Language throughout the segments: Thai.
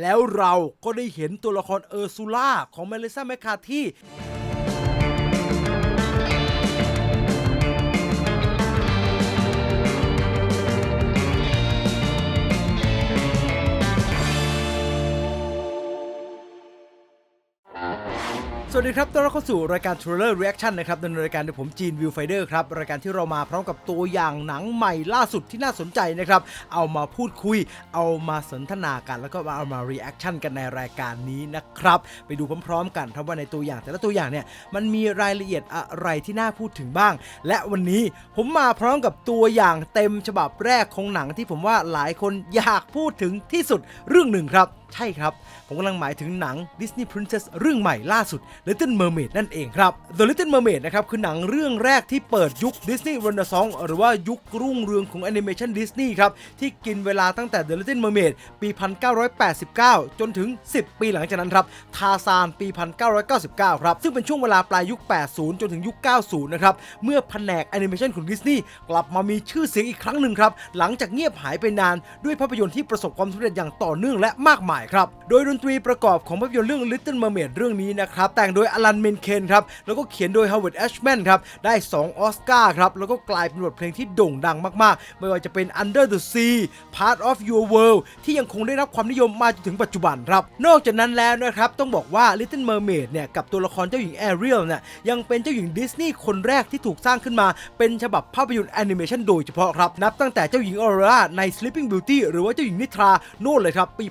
แล้วเราก็ได้เห็นตัวละครเออร์ซูล่าของเมลิซาแมคคาที่ สวัสดีครับ ต้อนรับเข้าสู่รายการ Trailer Reaction นะครับดำเนินรายการโดยผมจีนวิวไฟเดอร์ครับ รายการที่เรามาพร้อมกับตัวอย่างหนังใหม่ล่าสุดที่น่าสนใจนะครับ เอามาพูดคุย เอามาสนทนากัน แล้วก็มาเอามา reaction กันในรายการนี้นะครับ ไปดูพร้อมๆกันครับว่าในตัวอย่าง แต่ละตัวอย่างเนี่ยมันมีรายละเอียดอะไรที่น่าพูดถึงบ้าง และวันนี้ผมมาพร้อมกับตัวอย่างเต็มฉบับแรกของหนังที่ผมว่าหลายคนอยากพูดถึงที่สุดเรื่องหนึ่งครับ ใช่ครับ ผมกำลังหมายถึงหนัง Disney Princess เรื่องใหม่ล่าสุด Little Mermaid นั่นเองครับ The Little Mermaid นะครับคือหนังเรื่องแรกที่เปิดยุค Disney Renaissance หรือว่ายุครุ่งเรืองของแอนิเมชันดิสนีย์ครับ ที่กินเวลาตั้งแต่ The Little Mermaid ปี 1989 จนถึง 10 ปีหลังจากนั้นครับทาซานปี 1999 ครับ ซึ่งเป็นช่วงเวลาปลายยุค 80 จนถึงยุค 90 นะครับ เมื่อแผนกแอนิเมชันของดิสนีย์กลับมามีชื่อเสียงอีกครั้งหนึ่งครับหลังจากเงียบหายไปนานด้วยภาพยนตร์ที่ประสบความสำเร็จอย่างต่อเนื่องและมากมายครับ โดยดนตรีประกอบของภาพยนตร์เรื่อง Little Mermaid เรื่องนี้นะครับ แต่งโดยอลันเมนเคนครับ แล้วก็เขียนโดย Howard Ashman ครับ ได้ 2 ออสการ์ครับ แล้วก็กลายเป็นบทเพลงที่โด่งดังมากๆ ไม่ว่าจะเป็น Under the Sea Part of Your World ที่ยังคงได้รับความนิยมมาจนถึงปัจจุบันครับ นอกจากนั้นแล้วนะครับ ต้องบอกว่า Little Mermaid เนี่ย กับตัวละครเจ้าหญิง Ariel เนี่ย ยังเป็นเจ้าหญิงดิสนีย์คนแรกที่ถูกสร้างขึ้นมา เป็นฉบับภาพยนตร์แอนิเมชันโดยเฉพาะครับ นับตั้งแต่เจ้าหญิงออรราใน Sleeping Beauty หรือว่าเจ้าหญิงนิทราโน่นเลยครับ ปี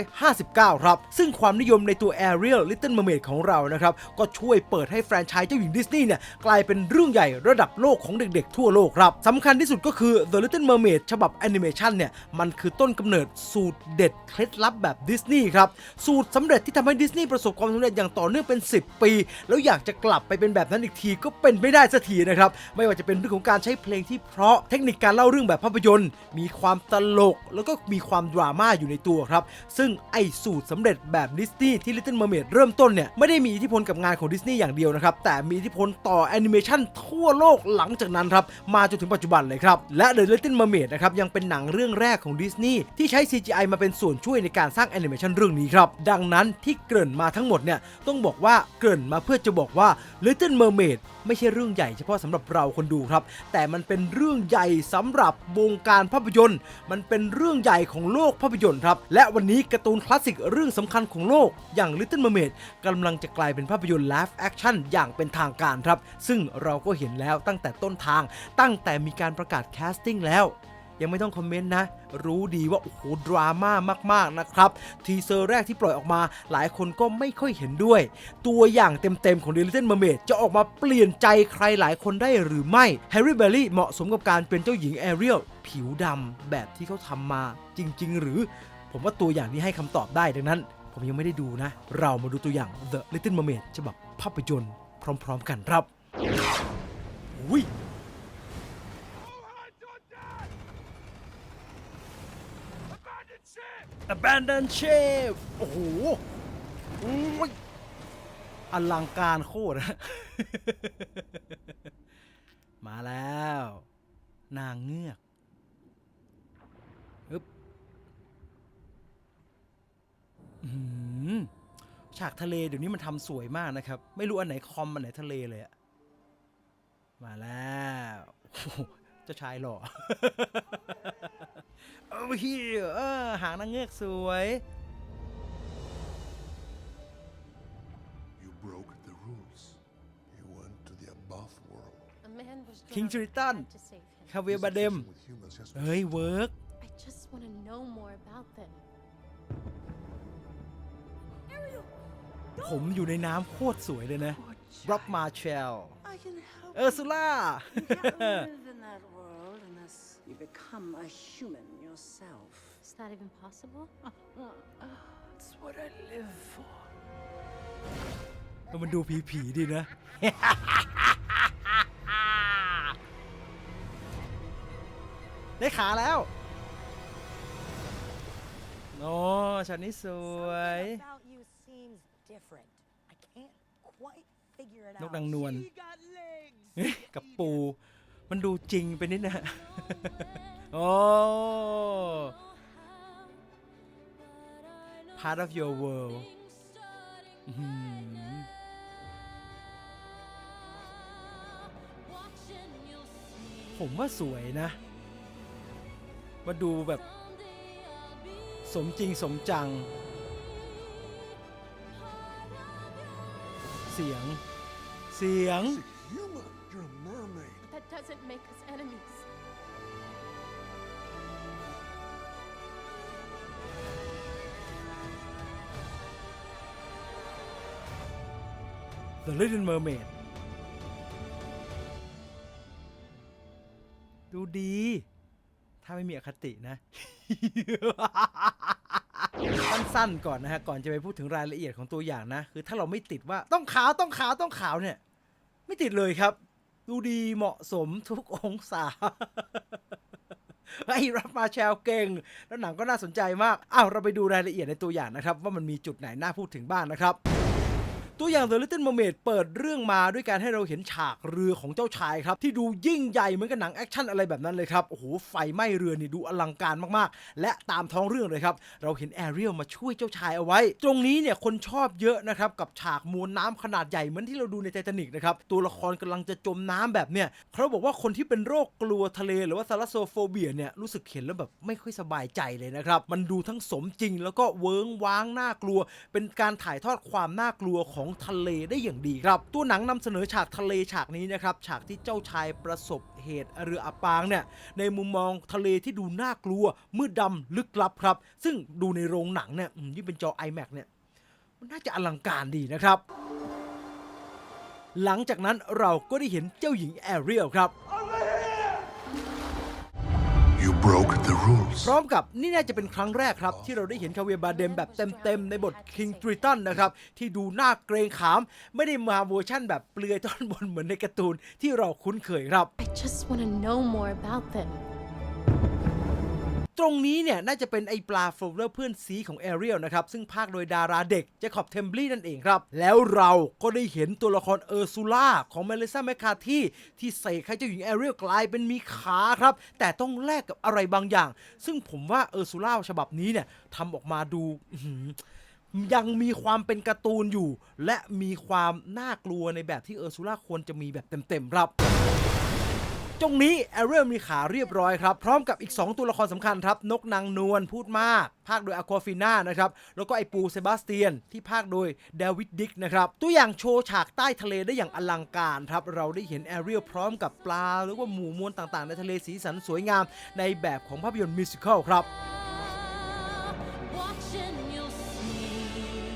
1959 ครับ ซึ่งความนิยมในตัว Ariel Little Mermaid ของเรานะครับ ก็ช่วยเปิดให้แฟรนไชส์เจ้าหญิงดิสนีย์เนี่ยกลายเป็นเรื่องใหญ่ระดับโลกของเด็กๆ ทั่วโลกครับสำคัญที่สุดก็คือ The Little Mermaid ฉบับแอนิเมชันเนี่ยมันคือต้นกำเนิดสูตรเด็ดเคล็ดลับแบบดิสนีย์ครับ สูตรสำเร็จที่ทำให้ดิสนีย์ประสบความสำเร็จอย่างต่อเนื่องเป็น 10 ปี แล้วอยากจะกลับไปเป็นแบบนั้นอีกทีก็เป็นไม่ได้สักทีนะครับไม่ว่าจะเป็นเรื่องของการใช้เพลงที่เพราะเทคนิคการเล่าเรื่องแบบภาพยนตร์ มีความตลกแล้วก็มีความดราม่าอยู่ในตัวครับ ซึ่งไอ้สูตรสำเร็จแบบดิสนีย์ที่ Little Mermaid เริ่มต้นเนี่ย ไม่ได้มีอิทธิพลกับงานของดิสนีย์อย่างเดียวนะครับ แต่มีอิทธิพลต่อแอนิเมชันทั่วโลกหลังจากนั้นครับ มาจนถึงปัจจุบันเลยครับ และ The Little Mermaid นะครับยังเป็นหนังเรื่องแรกของดิสนีย์ที่ใช้ CGI มาเป็นส่วนช่วยในการสร้างแอนิเมชันเรื่องนี้ครับดังนั้นที่เกริ่นมาทั้งหมดเนี่ยต้องบอกว่าเกริ่นมาเพื่อจะบอกว่า Little Mermaid ไม่ใช่เรื่องใหญ่เฉพาะสำหรับเราคนดูครับ แต่มันเป็นเรื่องใหญ่สำหรับวงการภาพยนตร์ มันเป็นเรื่องใหญ่ของโลกภาพยนตร์ครับ และวันนี้การ์ตูนคลาสสิกเรื่องสำคัญของโลกอย่าง Little Mermaid กำลังจะกลายเป็นภาพยนตร์ live action อย่างเป็นทางการครับ ซึ่งเราก็เห็นแล้วตั้งแต่ต้นทาง ตั้งแต่มีการประกาศแคสติ้งแล้วยังไม่ต้องคอมเมนต์นะ รู้ดีว่า โอ้โห ดราม่ามาก ๆ นะครับ ทีเซอร์แรกที่ปล่อยออกมา หลายคนก็ไม่ค่อยเห็นด้วย ตัวอย่างเต็ม ๆ ของ The Little Mermaid จะออกมาเปลี่ยนใจใครหลายคนได้หรือไม่แฮร์รี่เบลลี่เหมาะสมกับการเป็นเจ้าหญิงแอเรียลผิวดำแบบที่เขาทำมาจริง ๆ หรือ ผมว่าตัวอย่างนี้ให้คำตอบได้ดังนั้น ผมยังไม่ได้ดูนะ เรามาดูตัวอย่าง The Little Mermaid ฉบับภาพยนตร์พร้อม ๆ กันครับอุ้ย Abandon Ship โอ้โหโอ้ยอลังการโคตรมาแล้ว นางเงือกอึ๊บอื้อหือ ฉากทะเลเดี๋ยวนี้มันทำสวยมากนะครับ ไม่รู้อันไหนคอมอันไหนทะเลเลยอะมาแล้วโอ้โหเจ้าชายหล่อเอาเฮียเออหางนางเงือกสวย You broke the rules. You went to the above world. A man was King drowned. Triton. I had to save him. คาเวียบาเดม Association with humans has เฮ้ยเวิร์ก ผมอยู่ในน้ำโคตรสวยเลยนะร็อบมาเชล I can help เออร์ซูล่า you can't live in that world unless you become a human yourself. Is that even possible? It's what I live for. มันดูผีผีๆดีนะ ได้ขาแล้ว โอ้ฉันนี่สวย about you seems different. I can't quite figure it นก out. นางนวลเอ๊ะกับปู มันดูจริงไปนิดนะ โอ้ part of your world อื้อหือผมว่าสวยนะ มาดูแบบสมจริงสมจัง เสียง เสียง It's a human. You're a mermaid. That doesn't make us enemies. The Little Mermaid ดูดี ถ้าไม่มีอคตินะ สั้นๆก่อนนะฮะก่อนจะไปพูดถึงรายละเอียดของตัวอย่างนะ คือถ้าเราไม่ติดว่าต้องขาวต้องขาวต้องขาวเนี่ย ไม่ติดเลยครับ ดูดีเหมาะสมทุกองศาไอ้รับมาแชลเก่ง แล้วหนังก็น่าสนใจมากอ้าวเราไปดูรายละเอียดในตัวอย่างนะครับ ว่ามันมีจุดไหนน่าพูดถึงบ้างนะครับ ตัวอย่าง The Little Mermaid เปิดเรื่องมาด้วยการให้เราเห็นฉากเรือของเจ้าชายครับ ที่ดูยิ่งใหญ่เหมือนกับหนังแอคชั่นอะไรแบบนั้นเลยครับ โอ้โห ไฟไหม้เรือนี่ดูอลังการมากๆ และตามท้องเรื่องเลยครับ เราเห็นแอเรียลมาช่วยเจ้าชายเอาไว้ ตรงนี้เนี่ยคนชอบเยอะนะครับ กับฉากมวลน้ำขนาดใหญ่เหมือนที่เราดูในไททานิกนะครับ ตัวละครกำลังจะจมน้ำแบบเนี่ยเขาบอกว่าคนที่เป็นโรคกลัวทะเล หรือว่าซาลาโซโฟเบียเนี่ยรู้สึกเห็นแล้วแบบไม่ค่อยสบายใจเลยนะครับมันดูทั้งสมจริง แล้วก็เวิ้งว้างน่ากลัว เป็นการถ่ายทอดความน่ากลัวของทะเลได้อย่างดีครับ ตัวหนังนำเสนอฉากทะเลฉากนี้นะครับ ฉากที่เจ้าชายประสบเหตุเรืออับปางเนี่ย ในมุมมองทะเลที่ดูน่ากลัว มืดดำลึกลับครับ ซึ่งดูในโรงหนังเนี่ยยิ่งเป็นจอ iMac เนี่ย มันน่าจะอลังการดีนะครับ หลังจากนั้นเราก็ได้เห็นเจ้าหญิงแอเรียลครับ broke the rules. พร้อมกับนี่น่าจะเป็นครั้งแรกครับ ที่เราได้เห็นคาเวียร์บาเดมแบบเต็มๆ ในบท King Triton นะครับ ที่ดูน่าเกรงขาม ไม่ได้มาเวอร์ชั่นแบบเปลือยท่อนบนเหมือนในการ์ตูนที่เราคุ้นเคยครับ I just want to know more about them. ตรงนี้เนี่ยน่าจะเป็นไอปลาโฟลเลอร์เพื่อนซีของแอเรียลนะครับ ซึ่งภาคโดยดาราเด็กเจคอบเทมบลีนั่นเองครับ แล้วเราก็ได้เห็นตัวละครเออร์ซูล่าของเมลิซาแมคคาที่ที่เสกให้เจ้าหญิงแอเรียลกลายเป็นมีขาครับ แต่ต้องแลกกับอะไรบางอย่าง ซึ่งผมว่าเออร์ซูล่าฉบับนี้เนี่ยทำออกมาดูยังมีความเป็นการ์ตูนอยู่ และมีความน่ากลัวในแบบที่เออร์ซูล่าควรจะมีแบบเต็มๆครับ ตรงนี้แอเรียลมีขาเรียบร้อยครับ พร้อมกับอีก 2 ตัวละครสำคัญครับ นกนางนวลพูดมาก ภาคโดยอควาฟิน่านะครับ แล้วก็ไอปูเซบาสเตียน ที่ภาคโดยเดวิดดิกนะครับ ตัวอย่างโชว์ฉากใต้ทะเลได้อย่างอลังการครับ เราได้เห็นแอเรียลพร้อมกับปลา หรือว่าหมู่มวลต่างๆ ในทะเลสีสันสวยงาม ในแบบของภาพยนตร์มิวสิควลครับ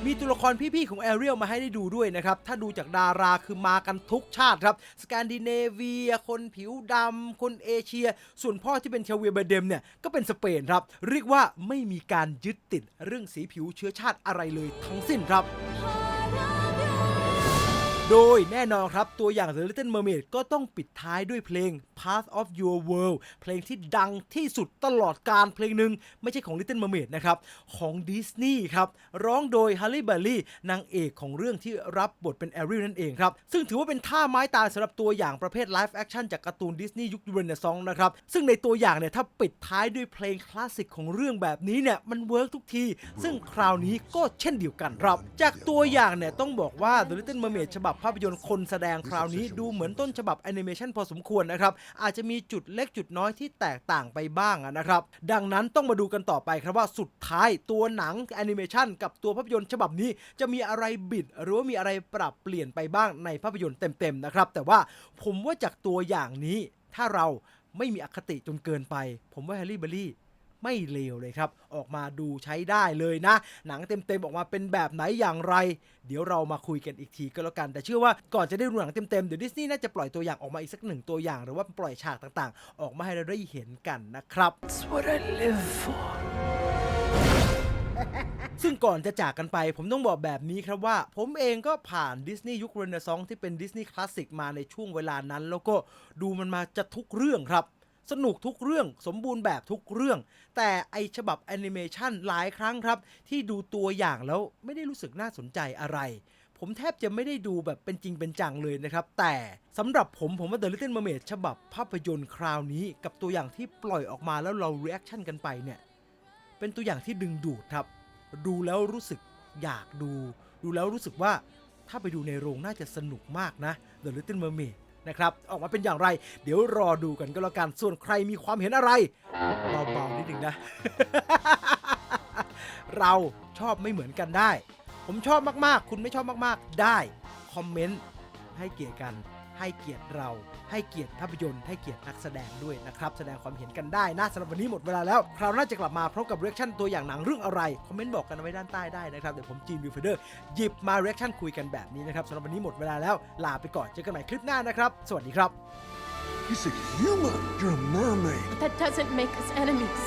มีตัวละครพี่ๆของแอเรียลมาให้ได้ดูด้วยนะครับ ถ้าดูจากดาราคือมากันทุกชาติครับ สแกนดิเนเวีย คนผิวดำ คนเอเชีย ส่วนพ่อที่เป็นชาเวียเบเดมเนี่ย ก็เป็นสเปนครับ เรียกว่าไม่มีการยึดติดเรื่องสีผิวเชื้อชาติอะไรเลยทั้งสิ้นครับ โดยแน่นอนครับตัวอย่าง The Little Mermaid ก็ต้องปิดท้ายด้วยเพลง Path of Your World เพลงที่ดังที่สุดตลอดการเพลงหนึ่งไม่ใช่ของ Little Mermaid นะครับ ของดิสนีย์ครับ ร้องโดย Halle Berry นางเอกของเรื่องที่รับบทเป็น Ariel นั่นเองครับ ซึ่งถือว่าเป็นท่าไม้ตายสำหรับตัวอย่างประเภท Live Action จากการ์ตูนดิสนีย์ยุคเรเนซองนะครับ ซึ่งในตัวอย่างเนี่ยถ้าปิดท้ายด้วยเพลงคลาสสิกของเรื่องแบบนี้เนี่ยมันเวิร์กทุกที ซึ่งคราวนี้ก็เช่นเดียวกันครับจากตัวอย่างเนี่ยต้องบอกว่า The Little Mermaid ฉบับภาพยนตร์คนแสดงคราวนี้ดูเหมือนต้นฉบับแอนิเมชันพอสมควรนะครับ อาจจะมีจุดเล็กจุดน้อยที่แตกต่างไปบ้างอะนะครับ ดังนั้นต้องมาดูกันต่อไปครับว่าสุดท้ายตัวหนังแอนิเมชันกับตัวภาพยนตร์ฉบับนี้ จะมีอะไรบิด หรือว่ามีอะไรปรับเปลี่ยนไปบ้างในภาพยนตร์เต็มๆนะครับ แต่ว่าผมว่าจากตัวอย่างนี้ถ้าเราไม่มีอคติจนเกินไป ผมว่าแฮร์รี่เบอรี่ ไม่เลวเลยครับ ออกมาดูใช้ได้เลยนะ หนังเต็มๆออกมาเป็นแบบไหนอย่างไร เดี๋ยวเรามาคุยกันอีกทีก็แล้วกัน แต่เชื่อว่าก่อนจะได้ดูหนังเต็มๆเดี๋ยวดิสนีย์น่าจะปล่อยตัวอย่างออกมาอีกสักหนึ่งตัวอย่าง หรือว่าปล่อยฉากต่างๆ ออกมาให้เราได้เห็นกันนะครับ It's what I live for. ซึ่งก่อนจะจากกันไป ผมต้องบอกแบบนี้ครับว่า ผมเองก็ผ่านดิสนีย์ยุคเรเนซองส์ที่เป็นดิสนีย์คลาสสิกมาในช่วงเวลานั้น แล้วก็ดูมันมาจะทุกเรื่องครับ สนุกทุกเรื่องสมบูรณ์แบบทุกเรื่อง แต่ไอฉบับแอนิเมชันหลายครั้งครับ ที่ดูตัวอย่างแล้วไม่ได้รู้สึกน่าสนใจอะไร ผมแทบจะไม่ได้ดูแบบเป็นจริงเป็นจังเลยนะครับ แต่สำหรับผมผมว่า The Little Mermaid ฉบับภาพยนตร์คราวนี้กับตัวอย่างที่ปล่อยออกมาแล้วเรา reaction กันไปเนี่ยเป็นตัวอย่างที่ดึงดูดครับดูแล้วรู้สึกอยากดู ดูแล้วรู้สึกว่าถ้าไปดูในโรงน่าจะสนุกมากนะ The Little Mermaid นะครับ ออกมาเป็นอย่างไร เดี๋ยวรอดูกันก็แล้วกันส่วนใครมีความเห็นอะไรเบาๆนิดนึงนะ เราชอบไม่เหมือนกันได้ ผมชอบมากๆ คุณไม่ชอบมากๆ ได้ คอมเมนต์ให้เกียรติกัน ให้เกียรติเรา ให้เกียรติภาพยนตร์ให้เกียรตินักแสดงด้วยนะครับ แสดงความเห็นกันได้นะสำหรับวันนี้หมดเวลาแล้ว คราวหน้าจะกลับมาพร้อมกับเรีแอคชั่นตัวอย่างหนังเรื่องอะไร คอมเมนต์บอกกันเอาไว้ด้านใต้ได้นะครับ เดี๋ยวผมจีนวิวเฟเดอร์หยิบมาเรีแอคชั่นคุยกันแบบนี้นะครับสำหรับวันนี้หมดเวลาแล้วลาไปก่อนเจอกันใหม่คลิปหน้านะครับ สวัสดีครับ He's a human. You're a mermaid. That doesn't make us enemies.